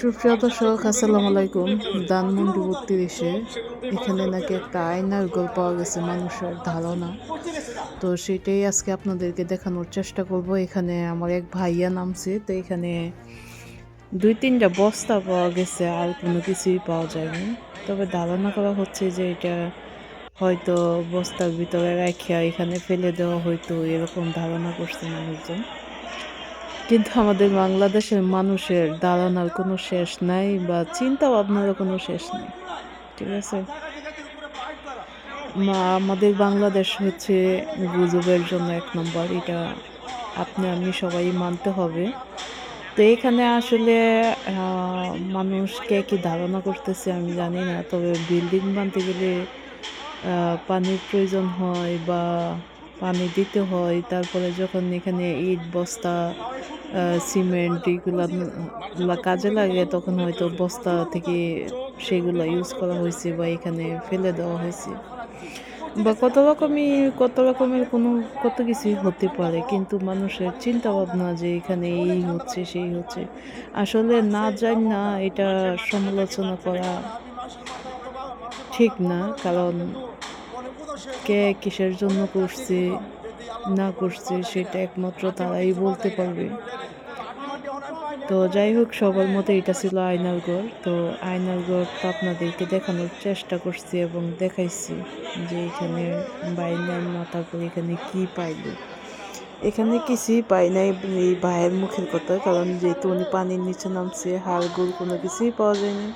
সুপ্রিয় দর্শক, আসসালামু আলাইকুম। ধানমন্ডি বত্রিশে এখানে নাকি একটা আয়নার গল্প পাওয়া গেছে মানুষের ধারণা। তো সেটাই আজকে আপনাদেরকে দেখানোর চেষ্টা করব। এখানে আমার এক ভাইয়া নামছে, তো এখানে দুই তিনটা বস্তা পাওয়া গেছে, আর কোনো কিছুই পাওয়া যায়নি। তবে ধারণা করা হচ্ছে যে এটা হয়তো বস্তার ভিতরে রাখিয়া এখানে ফেলে দেওয়া হয়তো এরকম ধারণা করছে মানুষজন। কিন্তু আমাদের বাংলাদেশের মানুষের দাঁড়ানোর কোনো শেষ নাই বা চিন্তা ভাবনারও কোনো শেষ নেই, ঠিক আছে? আমাদের বাংলাদেশ হচ্ছে গুজবের জন্য এক নম্বর, এটা আপনি, আমি সবাই মানতে হবে। তো এখানে আসলে মানুষকে কি ধারণা করতেছে আমি জানি না, তবে বিল্ডিং বানতে গেলে পানির প্রয়োজন হয় বা পানি দিতে হয়, তারপরে যখন এখানে ইট বস্তা সিমেন্ট এগুলা গুলা কাজে লাগে তখন হয়তো বস্তা থেকে সেগুলো ইউজ করা হয়েছে বা এখানে ফেলে দেওয়া হয়েছে। বা কত রকমই, কত রকমের কোনো, কত কিছুই হতে পারে, কিন্তু মানুষের চিন্তা ভাবনা যে এখানে এই হচ্ছে, সেই হচ্ছে। আসলে না জানি না এটা সমালোচনা করা ঠিক না, কারণ কে কিসের জন্য করছে না করছে, সেটা একমাত্র তারাই বলতে পারবে। তো যাই হোক, সবার মতো এটা ছিল আয়নার ঘর। তো আয়নার ঘরটা আপনাদেরকে দেখানোর চেষ্টা করছি এবং দেখাইছি যে এখানে বাইনার মাথা করে এখানে কি পাইল। এখানে কিছুই পাই নাই এই ভাইয়ের মুখের কথা, কারণ যেহেতু উনি পানির নিচে নামছে হাড় গোল কোনো কিছুই পাওয়া যায়নি।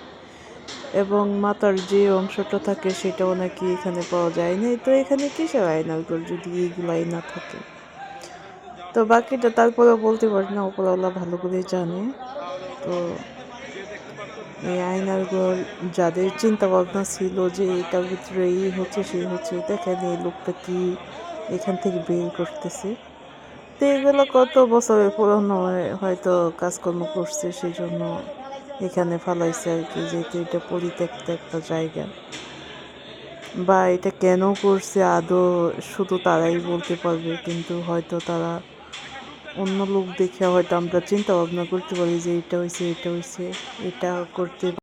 এবং মাথার যে অংশটা থাকে সেটাও নাকি এখানে পাওয়া যায়নি। তো এখানে কিসের আয়নার ঘর যদি এইগুলাই না থাকে? তো বাকিটা তারপরেও বলতে পারি না, ওপরওয়ালা ভালো করে জানে। তো এই আয়নার ঘর যাদের চিন্তা ভাবনা ছিল যে এটার ভিতরে এই হচ্ছে সেই হচ্ছে, দেখেন এই লোকটা কি এখান থেকে বের করতেছে। তো এগুলো কত বছরের পুরনো হয়তো কাজকর্ম করছে সেই জন্য এখানে ফালাইছে আর কি, যেহেতু এটা পরিত্যক্ত একটা জায়গা। বা এটা কেন করছে আদৌ শুধু তারাই বলতে পারবে, কিন্তু হয়তো তারা অন্য লোক দেখে হয়তো আমরা চিন্তা ভাবনা করতে পারি যে এটা হয়েছে এটা হয়েছে এটা করতে